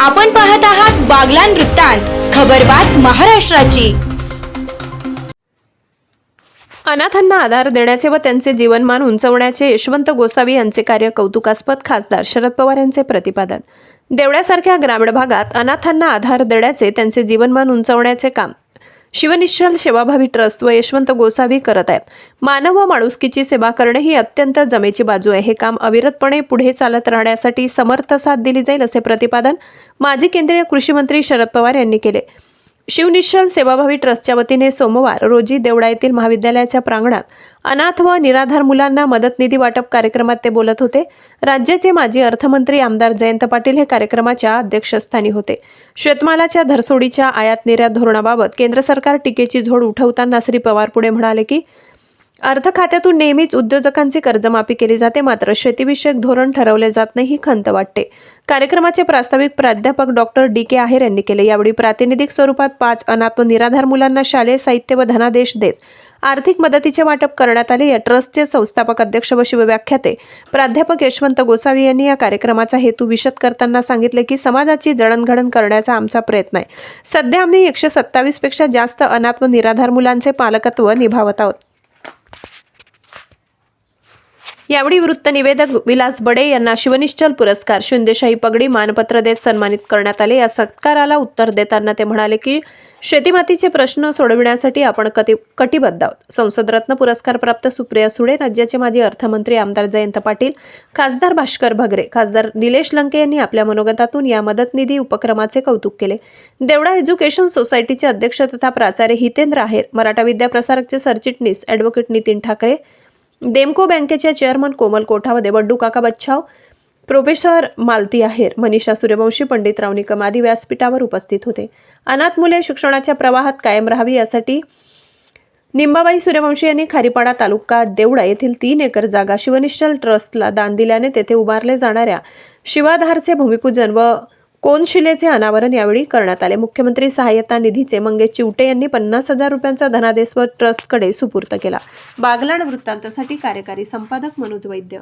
आपण पाहत आहात बागलान वृत्तांत खबरबात महाराष्ट्राची. अनाथांना आधार देण्याचे व त्यांचे जीवनमान उंचवण्याचे यशवंत गोसावी यांचे कार्य कौतुकास्पद खासदार शरद पवार यांचे प्रतिपादन. देवळ्यासारख्या ग्रामीण भागात अनाथांना आधार देण्याचे त्यांचे जीवनमान उंचवण्याचे काम शिवनिश्चल सेवाभावी ट्रस्ट व यशवंत गोसावी करत आहेत. मानव व माणुसकीची सेवा करणे ही अत्यंत जमेची बाजू आहे. हे काम अविरतपणे पुढे चालत राहण्यासाठी समर्थ साथ दिली जाईल असे प्रतिपादन माजी केंद्रीय कृषी मंत्री शरद पवार यांनी केले. शिवनिशन सेवाभावी ट्रस्टच्या वतीने सोमवार रोजी देवडा येथील महाविद्यालयाच्या प्रांगणात अनाथ व निराधार मुलांना मदत निधी वाटप कार्यक्रमात ते बोलत होते. राज्याचे माजी अर्थमंत्री आमदार जयंत पाटील हे कार्यक्रमाच्या अध्यक्षस्थानी होते. शेतमालाच्या धरसोडीच्या आयात निर्यात धोरणाबाबत केंद्र सरकार टीकेची झोड उठवताना श्री पवार पुढे म्हणाले की अर्थ खात्यातून नेहमीच उद्योजकांची कर्जमाफी केली जाते मात्र शेतीविषयक धोरण ठरवले जात नाही ही खंत वाटते. कार्यक्रमाचे प्रास्ताविक प्राध्यापक डॉक्टर डी. के आहेर यांनी केले. यावेळी प्रातिनिधिक स्वरूपात पाच अनाथ निराधार मुलांना शालेय साहित्य व धनादेश देत आर्थिक मदतीचे वाटप करण्यात आले. या ट्रस्टचे संस्थापक अध्यक्ष व शिवव्याख्याते प्राध्यापक यशवंत गोसावी यांनी या कार्यक्रमाचा हेतू विशद करताना सांगितले की समाजाची जडणघडण करण्याचा आमचा प्रयत्न आहे. सध्या आम्ही एकशे सत्तावीसपेक्षा जास्त अनाथ व निराधार मुलांचे पालकत्व निभावत आहोत. यावेळी वृत्त निवेदक विलास बडे यांना शिवनिश्चल पुरस्कार शिंदेशाही पगडी मानपत्र देत सन्मानित करण्यात आले. या सत्काराला उत्तर देताना ते म्हणाले की शेतीमातीचे प्रश्न सोडविण्यासाठी आपण कटी कटिबद्ध आहोत. संसदरत्न पुरस्कार प्राप्त सुप्रिया सुळे राज्याचे माजी अर्थमंत्री आमदार जयंत पाटील खासदार भास्कर भगरे खासदार निलेश लंके यांनी आपल्या मनोगतातून या मदत निधी उपक्रमाचे कौतुक केले. देवडा एज्युकेशन सोसायटीचे अध्यक्ष तथा प्राचार्य हितेंद्र आहेर मराठा विद्याप्रसारकचे सरचिटणीस ॲडव्होकेट नितीन ठाकरे डेमको बँकेच्या चेअरमन कोमल कोठावदे बड्डू काका बच्छाव प्रोफेसर मालती आहेर मनीषा सूर्यवंशी पंडितराव निकम व्यासपीठावर उपस्थित होते. अनाथ मुले शिक्षणाच्या प्रवाहात कायम राहावी यासाठी निंबाबाई सूर्यवंशी यांनी खारीपाडा तालुका देवडा येथील तीन एकर जागा शिवनिश्चल ट्रस्टला दान दिल्याने तेथे उभारले जाणाऱ्या शिवाधारचे भूमिपूजन व कोनशिलेचे अनावरण यावेळी करण्यात आले? मुख्यमंत्री सहाय्यता निधीचे मंगेश चिवटे यांनी पन्नास हजार रुपयांचा धनादेश व ट्रस्टकडे सुपूर्त केला. बागलाण वृत्तांतासाठी कार्यकारी संपादक मनोज वैद्य